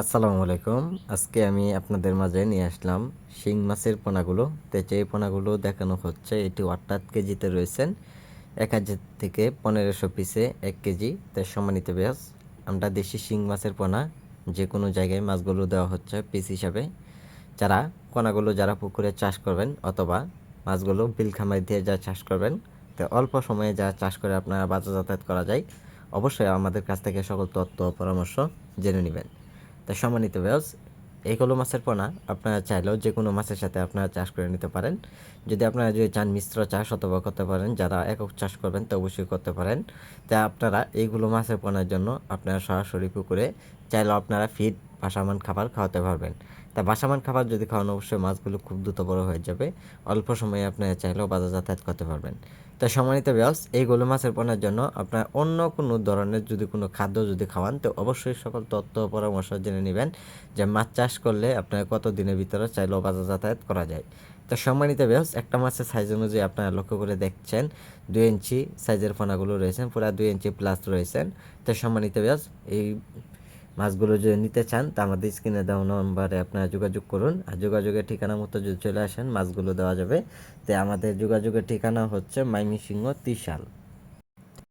আসসালামু আলাইকুম। আজকে আমি আপনাদের মাঝে নিয়ে আসলাম শিং মাছের পোনাগুলো। তো এই পোনাগুলো দেখানো হচ্ছে, এটি অর্থাৎ কেজিতে রয়েছেন এক হাজার থেকে পনেরোশো পিসে এক কেজি। তাই সম্মানিত ব্যাস আমরা দেশি শিং মাছের পোনা, যে কোনো জায়গায় মাছগুলো দেওয়া হচ্ছে পিস হিসাবে। যারা পোনাগুলো যারা পুকুরে চাষ করবেন অথবা মাছগুলো বিল খামারি দিয়ে যা চাষ করবেন, তো অল্প সময়ে যা চাষ করে আপনারা বাজার যাতায়াত করা যায়। অবশ্যই আমাদের কাছ থেকে সকল তথ্য পরামর্শ জেনে নেবেন। তা সম্মানিত ব্যাস এইগুলো মাছের পোনা আপনারা চাইলেও যে কোনো মাছের সাথে আপনারা চাষ করে নিতে পারেন। যদি আপনারা যদি চান মিশ্র চাষ অথবা করতে পারেন, যারা একক চাষ করবেন তো অবশ্যই করতে পারেন। তা আপনারা এইগুলো মাছের পোনার জন্য আপনারা সরাসরি পুকুরে চাইলেও আপনারা ফিড ভাসামান খাবার খাওয়াতে পারবেন। তা বাসামান খাবার যদি খাওয়ান, অবশ্যই মাছগুলো খুব দ্রুত বড় হয়ে যাবে। অল্প সময়ে আপনারা চাইলেও বাজার যাতায়াত করতে পারবেন। তো সম্মানিত ব্যাস এইগুলো মাছের পোনার জন্য আপনার অন্য কোনো ধরনের যদি কোনো খাদ্য যদি খাওয়ান, তো অবশ্যই সকল তথ্য পরামর্শ জেনে নেবেন যে মাছ চাষ করলে আপনার কত দিনের ভিতরে চাইলেও বাজার যাতায়াত করা যায়। তো সম্মানিত ব্যাস একটা মাছের সাইজ অনুযায়ী আপনারা লক্ষ্য করে দেখছেন, দুই ইঞ্চি সাইজের পোনাগুলো রয়েছেন পুরা দুই ইঞ্চি প্লাস রয়েছেন তো সম্মানিত ব্যাস এই মাছগুলো যদি নিতে চান, তা আমাদের স্ক্রিনে দেওয়া নম্বরে আপনারা যোগাযোগ করুন। আর যোগাযোগের ঠিকানা মতো যদি চলে আসেন, মাছগুলো দেওয়া যাবে। তো আমাদের যোগাযোগের ঠিকানা হচ্ছে মাইমি সিংহ ত্রিশাল।